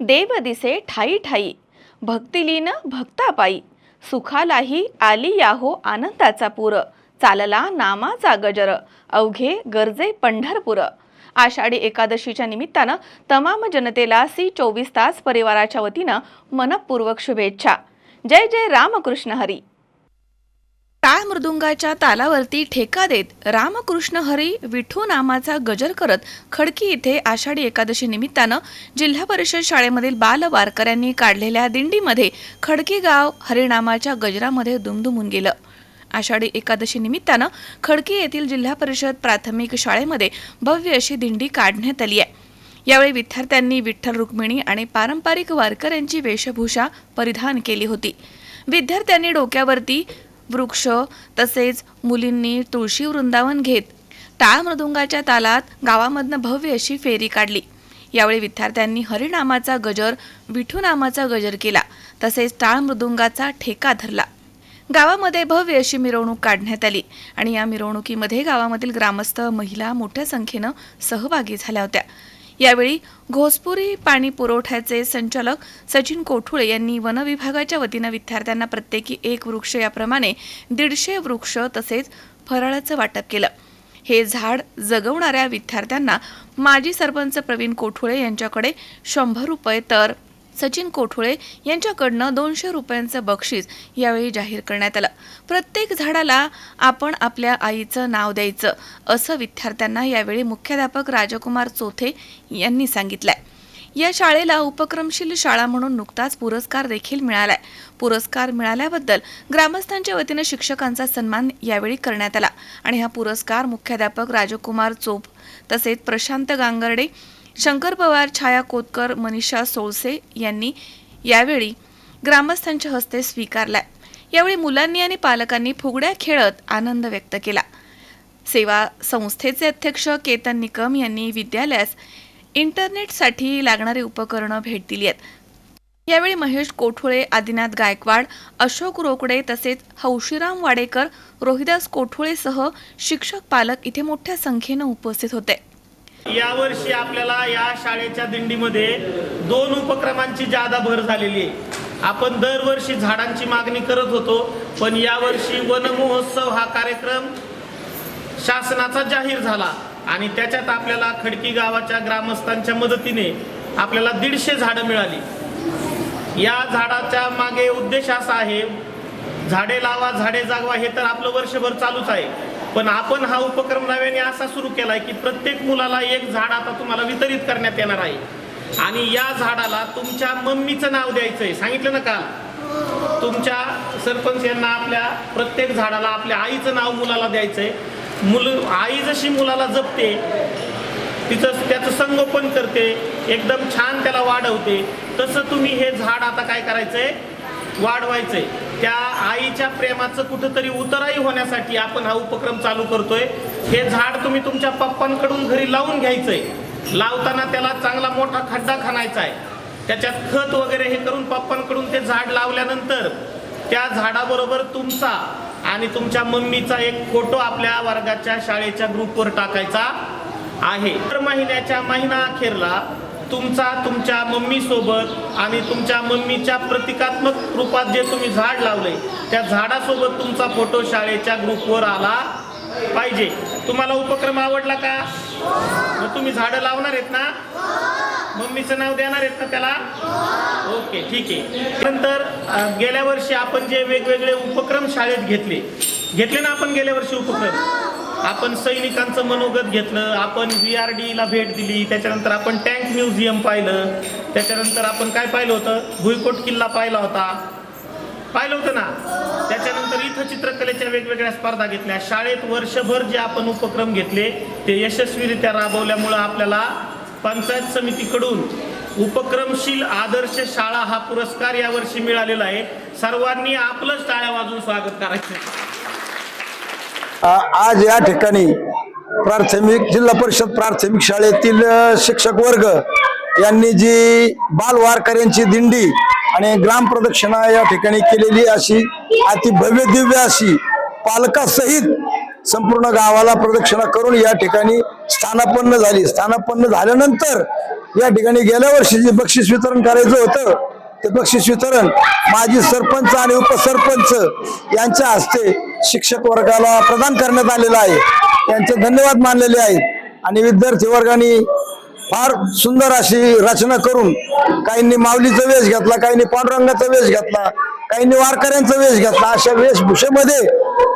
देव दिसे ठाई ठाई भक्तिलीन भक्तापायी सुखालाही आली याहो आनंदाचा पूर चालला नामाचा गजर अवघे गरजे पंढरपूर. आषाढी एकादशीच्या निमित्तानं तमाम जनतेला सी चोवीस तास परिवाराच्या वतीनं मनपूर्वक शुभेच्छा. जय जय रामकृष्ण हरी. टाळ मृदुंगाच्या तालावरती ठेका देत रामकृष्ण हरी विठू नामाचा गजर करत खडकी इथे आषाढी एकादशी निमित्तानं जिल्हा परिषद शाळेमधील बाल वारकऱ्यांनी काढलेल्या दिंडीमध्ये खडकी गाव हरिनामाच्या गजरामध्ये दुमदुमून गेलं. आषाढी एकादशी निमित्तानं खडकी येथील जिल्हा परिषद प्राथमिक शाळेमध्ये भव्य अशी दिंडी काढण्यात आली आहे. यावेळी विद्यार्थ्यांनी विठ्ठल रुक्मिणी आणि पारंपरिक वारकऱ्यांची वेशभूषा परिधान केली होती. विद्यार्थ्यांनी डोक्यावरती वृक्ष तसेच मुलींनी तुळशी वृंदावन घेत टाळ मृदुंगाच्या तालात गावामधनं भव्य अशी फेरी काढली. यावेळी विद्यार्थ्यांनी हरिनामाचा गजर विठू नामाचा गजर केला. तसेच टाळ मृदुंगाचा ठेका धरला. गावामध्ये भव्य अशी मिरवणूक काढण्यात आली आणि या मिरवणुकीमध्ये गावामधील ग्रामस्थ महिला मोठ्या संख्येनं सहभागी झाल्या होत्या. यावेळी घोसपुरी पाणी पुरवठ्याचे संचालक सचिन कोठुळे यांनी वन विभागाच्या वतीनं विद्यार्थ्यांना प्रत्येकी एक वृक्ष याप्रमाणे दीडशे वृक्ष तसेच फराळाचं वाटप केलं. हे झाड जगवणाऱ्या विद्यार्थ्यांना माजी सरपंच प्रवीण कोठुळे यांच्याकडे शंभर रुपये तर सचिन कोठोळे यांच्याकडनं दोनशे रुपयांचं बक्षीस यावेळी जाहीर करण्यात आलं. प्रत्येक झाडाला आपण आपल्या आईचं नाव द्यायचं असं विद्यार्थ्यांना यावेळी मुख्याध्यापक राजकुमार चोथे यांनी सांगितलंय. या शाळेला उपक्रमशील शाळा म्हणून नुकताच पुरस्कार देखील मिळालाय. पुरस्कार मिळाल्याबद्दल ग्रामस्थांच्या वतीनं शिक्षकांचा सन्मान यावेळी करण्यात आला आणि हा पुरस्कार मुख्याध्यापक राजकुमार चोप तसेच प्रशांत गांगर्डे शंकर पवार छाया कोतकर मनीषा सोळसे यांनी यावेळी ग्रामस्थांच्या हस्ते स्वीकारलाय. यावेळी मुलांनी आणि पालकांनी फुगड्या खेळत आनंद व्यक्त केला. सेवा संस्थेचे अध्यक्ष केतन निकम यांनी विद्यालयास इंटरनेटसाठी लागणारी उपकरणं भेट दिली आहेत. यावेळी महेश कोठोळे आदिनाथ गायकवाड अशोक रोकडे तसेच हौशीराम वाडेकर रोहिदास कोठोळेसह शिक्षक पालक इथे मोठ्या संख्येनं उपस्थित होते. यावर्षी आपल्याला या शाळेच्या दिंडीमध्ये दोन उपक्रमांची जादा भर झालेली आहे. आपण दरवर्षी झाडांची मागणी करत होतो पण यावर्षी वन महोत्सव हा कार्यक्रम शासनाचा जाहीर झाला आणि त्याच्यात आपल्याला खडकी गावाच्या ग्रामस्थांच्या मदतीने आपल्याला दीडशे झाडं मिळाली. या झाडाच्या मागे उद्देश असा आहे झाडे लावा झाडे जागवा हे तर आपलं वर्षभर चालूच आहे. पण आपण हा उपक्रम नव्याने असा सुरू केलाय की प्रत्येक मुलाला एक झाड आता तुम्हाला वितरित करण्यात येणार आहे. आणि या झाडाला तुमच्या मम्मीचं नाव द्यायचंय. सांगितलं ना काल? तुमच्या सरपंच यांना आपल्या प्रत्येक झाडाला आपल्या आईचं नाव मुलाला द्यायचंय. मुल आई जशी मुलाला जपते तिचं त्याचं संगोपन करते एकदम छान त्याला वाढवते तसं तुम्ही हे झाड आता काय करायचंय? वाढवायचंय. त्या आईच्या प्रेमाचं कुठंतरी उतराई होण्यासाठी आपण हा उपक्रम चालू करतोय. हे झाड तुम्ही तुमच्या पप्पांकडून घरी लावून घ्यायचंय. लावताना त्याला चांगला मोठा खड्डा खणायचा आहे त्याच्यात खत वगैरे हे करून पप्पांकडून ते झाड लावल्यानंतर त्या झाडाबरोबर तुमचा आणि तुमच्या मम्मीचा एक फोटो आपल्या वर्गाच्या शाळेच्या ग्रुपवर टाकायचा आहे. दर महिन्याच्या महिना अखेरला तुमचा तुमच्या मम्मी सोबत आणि तुमच्या मम्मीच्या प्रतिकात्मक रूपात जे तुम्ही झाड लावले त्या झाडासोबत तुमचा फोटो शाळेच्या ग्रुपवर आला पाहिजे. तुम्हाला उपक्रम आवडला का? मग तुम्ही झाडं लावणार आहेत ना? मम्मीचं नाव देणार आहेत ना त्याला? ओके ठीक आहे. नंतर गेल्या वर्षी आपण जे वेगवेगळे उपक्रम शाळेत घेतले घेतले ना आपण गेल्या वर्षी उपक्रम? आपण सैनिकांचं मनोगत घेतलं आपण व्ही आर डीला भेट दिली त्याच्यानंतर आपण टँक म्युझियम पाहिलं त्याच्यानंतर आपण काय पाहिलं होतं? भुईकोट किल्ला पाहिला होता. पाहिलं होतं ना? त्याच्यानंतर इथं चित्रकलेच्या वेगवेगळ्या स्पर्धा घेतल्या. शाळेत वर्षभर जे आपण उपक्रम घेतले ते यशस्वीरित्या राबवल्यामुळं आपल्याला पंचायत समितीकडून उपक्रमशील आदर्श शाळा हा पुरस्कार यावर्षी मिळालेला आहे. सर्वांनी आपलंच टाळ्या वाजून स्वागत करायचं आज या ठिकाणी प्राथमिक जिल्हा परिषद प्राथमिक शाळेतील शिक्षक वर्ग यांनी जी बालवारकऱ्यांची दिंडी आणि ग्राम प्रदक्षिणा या ठिकाणी केलेली अशी अति भव्य दिव्य अशी पालकासहित संपूर्ण गावाला प्रदक्षिणा करून या ठिकाणी स्थानापन्न झाली. स्थानापन्न झाल्यानंतर या ठिकाणी गेल्या वर्षी जे बक्षीस वितरण करायचं होतं ते बक्षीस वितरण माजी सरपंच आणि उपसरपंच यांच्या हस्ते शिक्षक वर्गाला प्रदान करण्यात आलेलं आहे. त्यांचे धन्यवाद मानलेले आहेत. आणि विद्यार्थी वर्गाने फार सुंदर अशी रचना करून काहींनी माऊलीचा वेश घेतला काहींनी पांडुरंगाचा वेश घेतला काहींनी वारकऱ्यांचा वेश घेतला अशा वेशभूषेमध्ये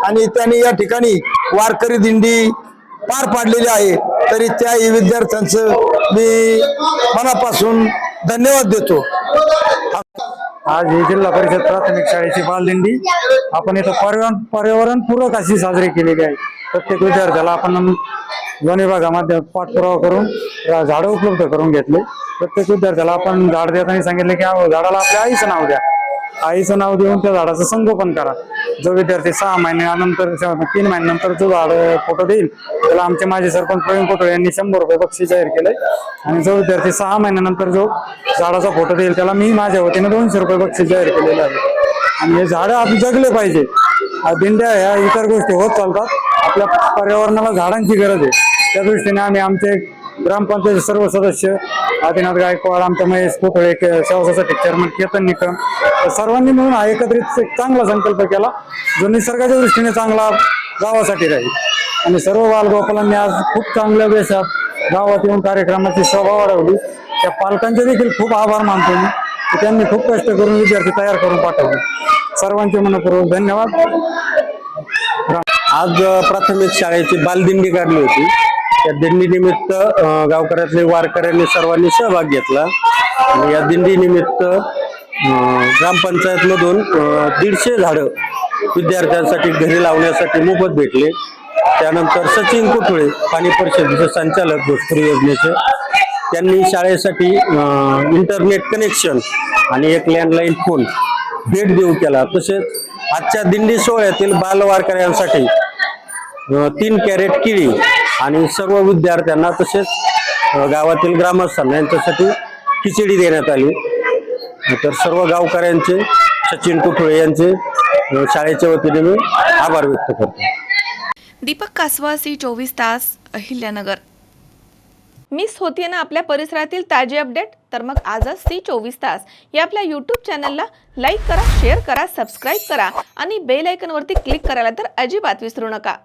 आणि त्यांनी या ठिकाणी वारकरी दिंडी पार पाडलेली आहे. तरी त्याही विद्यार्थ्यांचं मी मनापासून धन्यवाद देतो. आज ही जिल्हा परिषद प्राथमिक शाळेची बालदिंडी. आपण इथं पर्यावरण पर्यावरण पूरक अशी साजरी केलेली आहे. प्रत्येक विद्यार्थ्याला आपण दोन्ही भागामध्ये पाठपुरावा करून झाडं उपलब्ध करून घेतले. प्रत्येक विद्यार्थ्याला आपण झाड देताना सांगितले की झाडाला आपल्या आईचं नाव द्या. आईचं नाव देऊन त्या झाडाचं संगोपन करा. जो विद्यार्थी सहा महिन्यानंतर तीन महिन्यानंतर जो झाड फोटो देईल त्याला आमचे माजी सरपंच प्रवीण कोटळे यांनी शंभर रुपये बक्षीस जाहीर केलंय. आणि जो विद्यार्थी सहा महिन्यानंतर जो झाडाचा फोटो देईल त्याला मी माझ्या वतीने दोनशे रुपये बक्षीस जाहीर केलेले आहे. आणि हे झाडं आपण जगले पाहिजे. दिंड्या ह्या इतर गोष्टी होत चालतात. आपल्या पर्यावरणाला झाडांची गरज आहे. त्या दृष्टीने आम्ही आमचे ग्रामपंचायत सर्व सदस्य आदिनाथ गायकवाड आमच्या महेश कोथळे सेवासाठी चेअरमन केतन निकम तर सर्वांनी मिळून हा एकत्रित एक चांगला संकल्प केला जो निसर्गाच्या दृष्टीने चांगला गावासाठी राहील. आणि सर्व बालगोपालांनी आज खूप चांगल्या वेशात गावात येऊन कार्यक्रमाची शोभा वाढवली. त्या पालकांचे देखील खूप आभार मानतो मी. की त्यांनी खूप कष्ट करून विद्यार्थी तयार करून पाठवले. सर्वांचे मनपूर्वक धन्यवाद. आज प्राथमिक शाळेची बालदिंडी काढली होती. त्या दिंडीनिमित्त गावकऱ्यातले वारकऱ्यांनी सर्वांनी सहभाग घेतला. आणि या दिंडीनिमित्त ग्रामपंचायतमधून दीडशे झाडं विद्यार्थ्यांसाठी घरी लावण्यासाठी मोफत भेटले. त्यानंतर सचिन कुठळे पाणी परिषदेचे संचालक घोषपुरी योजनेचे त्यांनी शाळेसाठी इंटरनेट कनेक्शन आणि एक लँडलाईन फोन भेट देऊ केला. तसेच आजच्या दिंडी सोहळ्यातील बालवारकऱ्यांसाठी तीन कॅरेट किळी आणि सर्व विद्यार्थ्यांना तसेच गावातील ग्रामस्थांना यांच्यासाठी खिचडी देण्यात आली. तर सर्व गावकऱ्यांचे सचिन कुठळे यांचे शाळेच्या वतीने मी आभार व्यक्त करतो. दीपक कासवा सी चोवीस तास अहिल्यानगर. मिस होतीये ना आपल्या परिसरातील ताजी अपडेट? तर मग आजच सी चोवीस तास या आपल्या यूट्यूब चॅनलला लाईक करा शेअर करा सबस्क्राईब करा आणि बेल आयकनवरती क्लिक करायला तर अजिबात विसरू नका.